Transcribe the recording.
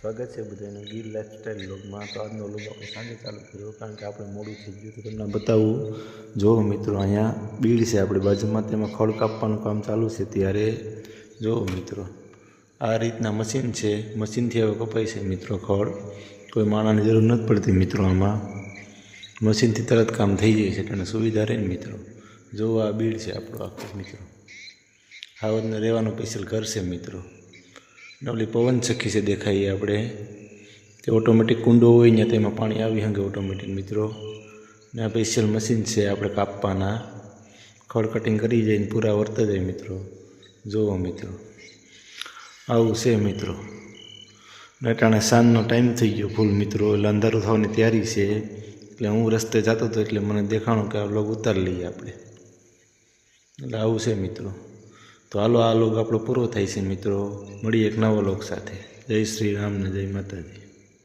સ્વાગત છે બધાનું ગીર લાઈફસ્ટાઈલ લોગમાં તો આજનો લોગ આપણે સાંજે ચાલુ કર્યો, કારણ કે આપણે મોડું થઈ ગયું તો તમને બતાવું, જો મિત્રો અહીંયા બીડ છે આપણી બાજુમાં, તેમાં ખડ કાપવાનું કામ ચાલુ છે ત્યારે. જો મિત્રો, આ રીતના મશીન છે. મશીનથી હવે કપાય છે મિત્રો ખડ કોઈ માણાની જરૂર નથી પડતી મિત્રો આમાં. મશીનથી તરત કામ થઈ જાય છે એટલે સુવિધા રહે ને મિત્રો. જો આ બીડ છે આપણો આખો મિત્રો. હાવજને રહેવાનું સ્પેશિયલ ઘર છે મિત્રો. ઓલી પવન સખી છે દેખાઈએ આપણે. તે ઓટોમેટિક કુંડો હોય ને તેમાં પાણી આવી હંગે ઓટોમેટિક મિત્રો. ને આ સ્પેશિયલ મશીન છે આપણે કાપવાના. ખડ કટિંગ કરી જઈને પૂરા વર્ત જાય મિત્રો. જુઓ મિત્રો. આવું છે મિત્રો. ને અટાણે સાંજનો ટાઈમ થઈ ગયો ફૂલ મિત્રો. એટલે અંધારું થવાની તૈયારી છે. એટલે હું રસ્તે જતો હતો એટલે મને દેખાણું કે આ લોકો ઉતારી લઈએ આપણે. એટલે આવું છે મિત્રો. તો હાલો આ લોક આપણો પૂરો થાય છે મિત્રો. મળીએ એક નવો લોક સાથે. જય શ્રી રામ ને જય માતાજી.